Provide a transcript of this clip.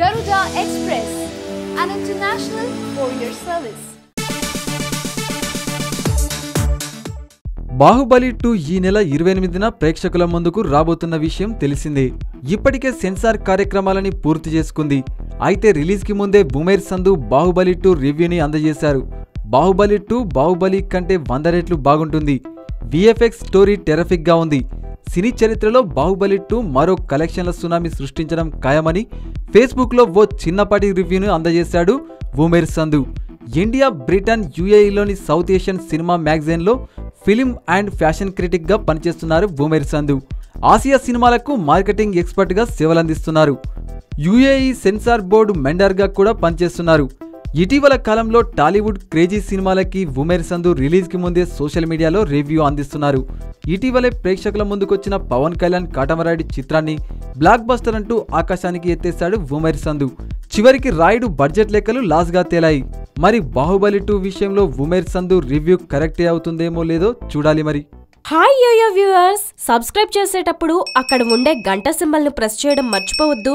Garuda Express, an international courier service. Baahubali two ఈ నెల ఇరవై ఎనిమిదిన ప్రేక్షకుల ముందుకు రాబోతున్న విషయం తెలిసిందే. ఇప్పటికే సెన్సార్ కార్యక్రమాలని పూర్తి చేసుకుంది. అయితే రిలీజ్కి ముందే బుమేర్ సంధు బాహుబలి టూ రివ్యూని అందజేశారు. బాహుబలి టూ బాహుబలి కంటే వంద రెట్లు బాగుంటుంది. విఎఫ్ఎక్స్ స్టోరీ టెరఫిక్గా ఉంది. సినీ చరిత్రలో బాహుబలి టూ మరో కలెక్షన్ల సునామీ సృష్టించడం ఖాయమని ఫేస్బుక్లో ఓ చిన్నపాటి రివ్యూను అందజేశాడు ఉమేర్ సంధు. ఇండియా బ్రిటన్ యుఏఈలోని సౌత్ ఏషియన్ సినిమా మ్యాగజైన్లో ఫిలిం అండ్ ఫ్యాషన్ క్రిటిక్గా పనిచేస్తున్నారు ఉమేర్ సంధు. ఆసియా సినిమాలకు మార్కెటింగ్ ఎక్స్పర్ట్గా సేవలందిస్తున్నారు. యుఏఈ సెన్సార్ బోర్డు మెండర్గా కూడా పనిచేస్తున్నారు. ఇటీవల కాలంలో టాలీవుడ్ క్రేజీ సినిమాలకి ఉమేర్ సంధు రిలీజ్కి ముందే సోషల్ మీడియాలో రివ్యూ అందిస్తున్నారు. ఇటీవలే ప్రేక్షకుల ముందుకొచ్చిన పవన్ కళ్యాణ్ కాటమరాయుడు చిత్రాన్ని బ్లాక్ బస్టర్ అంటూ ఆకాశానికి ఎత్తేశాడు ఉమేర్ సంధు చివరికి రాయుడు బడ్జెట్ లెక్కలు లాస్గా తేలాయి. మరి బాహుబలి టూ విషయంలో ఉమేర్ సంధు రివ్యూ కరెక్టే అవుతుందేమో లేదో చూడాలి మరి. హాయ్ యోయో వ్యూవర్స్ సబ్స్క్రైబ్ చేసేటప్పుడు అక్కడ ఉండే గంట సింబల్ను ప్రెస్ చేయడం మర్చిపోవద్దు.